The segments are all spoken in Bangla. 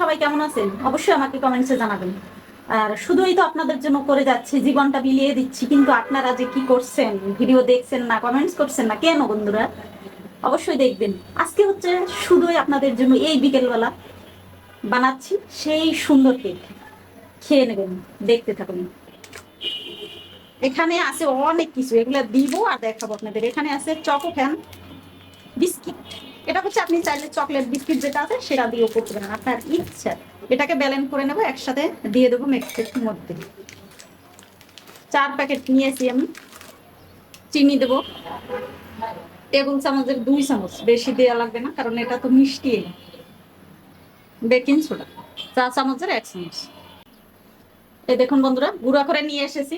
সবাই কেমন আছেন? অবশ্যই আমাকে কমেন্টসে জানাবেন। আর শুধুই তো আপনাদের জন্য করে যাচ্ছি, জীবনটা বিলিয়ে দিচ্ছি, কিন্তু আপনারা যে কি করছেন ভিডিও দেখছেন না কমেন্টস করছেন না, কেন বন্ধুরা? অবশ্যই দেখবেন। আজকে হচ্ছে শুধুই আপনাদের জন্য এই বিকেলবেলা বানাচ্ছি সেই সুন্দর কেক খেয়ে নেবেন, দেখতে থাকুন। এখানে আছে অনেক কিছু, এগুলো দিব আর দেখাবো আপনাদের। এখানে আছে চকো ফ্যান বিস্কিট হচ্ছে আপনি চাইলে চকলেট বিস্কিট যেটা আছে সেটা দিয়েও করতে পারেন। আপনার ইচ্ছা। এটাকে ব্যালেন্স করে নেব, একসাথে দিয়ে দেবো মিক্সের মধ্যে। চার প্যাকেট নিয়েছি আমি। চিনি দেবো। টেবিল চামচের দুই চামচ। বেশি দেওয়া লাগবে না, কারণ এটা তো মিষ্টি। বেকিং সোডা চা চামচের এক চামচ। এই দেখুন বন্ধুরা, গুঁড়া করে নিয়ে এসেছি।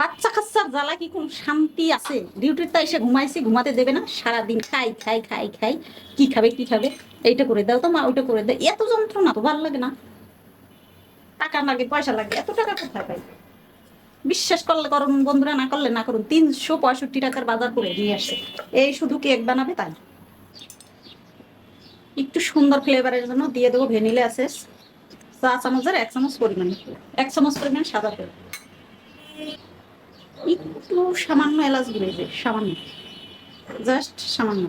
বাচ্চা কাচ্চার জ্বালা কি কোন শান্তি আছে? ডিউটিতে এসে ঘুমাইছি, ঘুমাতে দেবে না। সারাদিন খাই খাই খাই খাই। কি খাবে কি খাবে? এইটা করে দাও তো মা, ওইটা করে দাও। এত যন্ত্রণা তো ভালো লাগে না। টাকা লাগে, পয়সা লাগে, এত টাকা কোথায় পাই? বিশ্বাস করলে করুন, বন্ধুরা, না করলে না করুন। তিনশো পঁয়ষট্টি টাকার বাজার করে নিয়ে আসে এই শুধু কেক বানাবে তাই। একটু সুন্দর ফ্লেভারের জন্য দিয়ে দেবো, ভ্যানিলা এসেস চা চামচের এক চামচ পরিমাণ। এক চামচ পরিমাণ সাদা তেল। একটু সামান্য এলাচ যে, সামান্য। জাস্ট সামান্য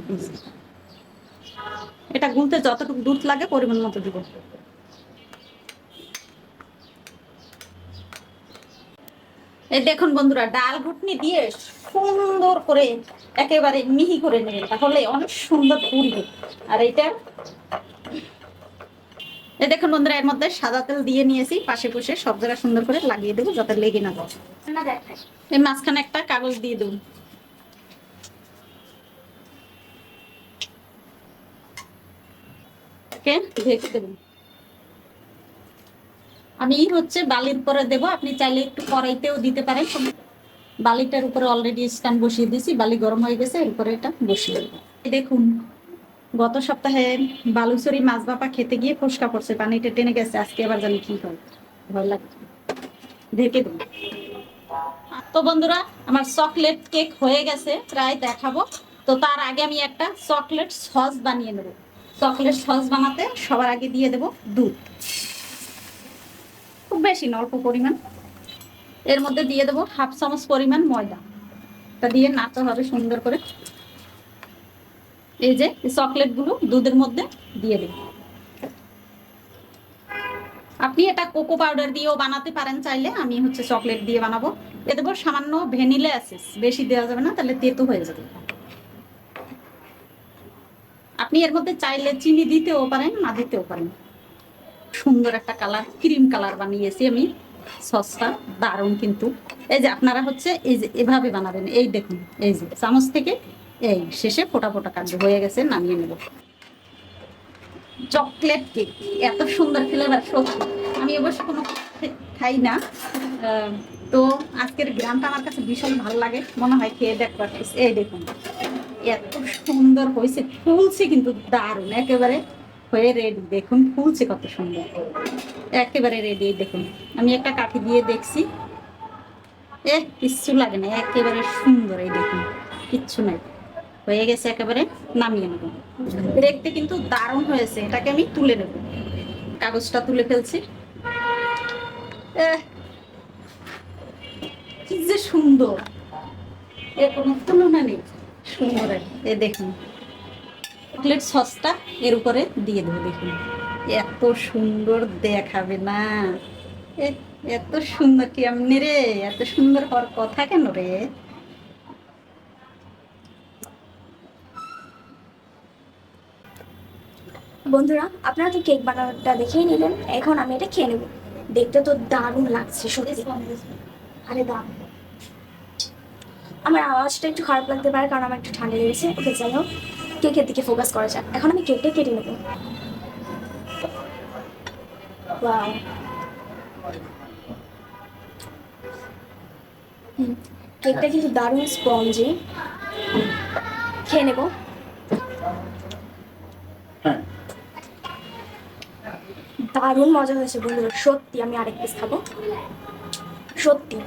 এটা গুলতে যতটুকু দুধ লাগে পরিমাণ মতো দিব। এই দেখুন বন্ধুরা, ডাল ঘুটনি দিয়ে সুন্দর করে একেবারে মিহি করে নেবেন, তাহলে অনেক সুন্দর ফুলবে আর এটা এই দেখুন বন্ধুরা এর মধ্যে সাদা তেল দিয়ে নিয়েছি পাশে বসে সব জায়গায় সুন্দর করে লাগিয়ে দেবো যাতে লেগে না যায়। এই মাঝখানে একটা কাগজ দিয়ে দেবো। ঢেকে দেবো। আমি হচ্ছে বালির পরে দেব আপনি চাইলে একটু কড়াইতেও দিতে পারেন। বালিটার উপরে অলরেডি স্ট্যান্ড বসিয়ে দিয়েছি বালি গরম হয়ে গেছে এর উপরে এটা বসিয়ে দেবো। দেখুন গত সপ্তাহে বালুচরি মাছ বাপা খেতে গিয়ে ফসকা পড়ছে পানিটা টেনে গেছে, আজকে আবার জানি কি হয়। ভয় লাগছে। ঢেকে দেবো। তো বন্ধুরা, আমার চকলেট কেক হয়ে গেছে, প্রায় দেখাবো। তো তার আগে আমি একটা চকলেট সস বানিয়ে নেব। চকলেট সস বানাতে সবার আগে দিয়ে দেব দুধ। খুব বেশি না, অল্প পরিমাণ। এর মধ্যে দিয়ে দেবো হাফ চামচ পরিমাণ ময়দা। তা দিয়ে নাচা হবে সুন্দর করে। এই যে চকলেটগুলো দুধের মধ্যে দিয়ে দেব আপনি এটা কোকো পাউডার দিয়েও বানাতে পারেন চাইলে, আমি হচ্ছে চকলেট দিয়ে বানাবো। এ দেবো সামান্য ভ্যানিলা অ্যাসেস বেশি দেওয়া যাবে না, তাহলে তেতো হয়ে যাবে। আপনি এর মধ্যে চাইলে চিনি দিতেও পারেন, না দিতেও পারেন। সুন্দর একটা কালার, ক্রিম কালার বানিয়েছি আমি। সসটা দারুণ কিন্তু। এই যে আপনারা হচ্ছে এই যে এভাবে বানাবেন, এই দেখুন, এই যে চামচ থেকে এই, শেষে ফোটা ফোটা কাজ হয়ে গেছে, নামিয়ে নেব। চকলেট কেক, এত সুন্দর ফ্লেভার সত্যি। আমি অবশ্য কোনো খাই না। তো আজকের গ্রামটা আমার কাছে ভীষণ ভালো লাগে। মনে হয় খেয়ে দেখব at এই দেখুন, এত সুন্দর হয়েছে, ফুলছে কিন্তু দারুণ। একেবারে হয়ে রেডি দেখুন, ফুলছে কত সুন্দর। একেবারে রেডি দেখুন। আমি একটা কাঠি দিয়ে দেখছি। এ কিচ্ছু লাগে না, একেবারে সুন্দর, এই দেখুন। কিচ্ছু নাই। হয়ে গেছে একেবারে নামিয়ে নেব। দেখতে কিন্তু দারুণ হয়েছে, এটাকে আমি তুলে নেব। কাগজটা তুলে ফেলছি। কি যে সুন্দর। এর কোনো তুলনা নেই। সুন্দর এ দেখুন চকলেট সসটা এর উপরে দিয়ে দেবো, দেখুন। এত সুন্দর দেখাবে না। এত সুন্দর কি এমনি রে? এত সুন্দর হওয়ার কথা কেন রে? বন্ধুরা, আপনারা তো কেক বানানোটা দেখেই নিলেন। এখন আমি এটা খেয়ে নেব। দেখতে তো দারুণ লাগছে, সত্যি। আরে দারুণ আমার আওয়াজটা একটু খারাপ লাগতে পারে, কারণ আমার একটু ঠান্ডা লেগেছে। ওকে, যাই হোক, কেকের দিকে ফোকাস করা যাক। এখন আমি কেকটা কেটে নেব. কেকটা কিন্তু দারুণ স্পঞ্জি। খেয়ে নেব। দারুণ মজা হয়েছে বন্ধুরা। সত্যি আমি আরেক পিস খাব। সত্যি।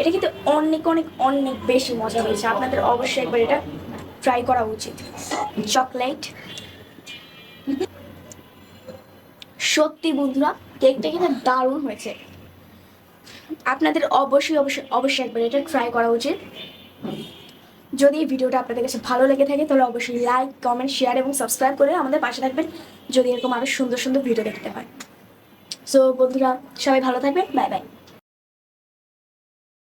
এটা কিন্তু অনেক অনেক অনেক বেশি মজা হয়েছে। আপনাদের অবশ্যই একবার এটা ট্রাই করা উচিত। চকলেট সত্যি বন্ধুরা কেকটা কিন্তু দারুণ হয়েছে। আপনাদের অবশ্যই অবশ্যই অবশ্যই একবার এটা ট্রাই করা উচিত। যদি এই ভিডিওটা আপনাদের কাছে ভালো লেগে থাকে, তাহলে অবশ্যই লাইক কমেন্ট শেয়ার এবং সাবস্ক্রাইব করে আমাদের পাশে থাকবেন যদি এরকম আরও সুন্দর সুন্দর ভিডিও দেখতে হয়। সো বন্ধুরা, সবাই ভালো থাকবেন। Bye bye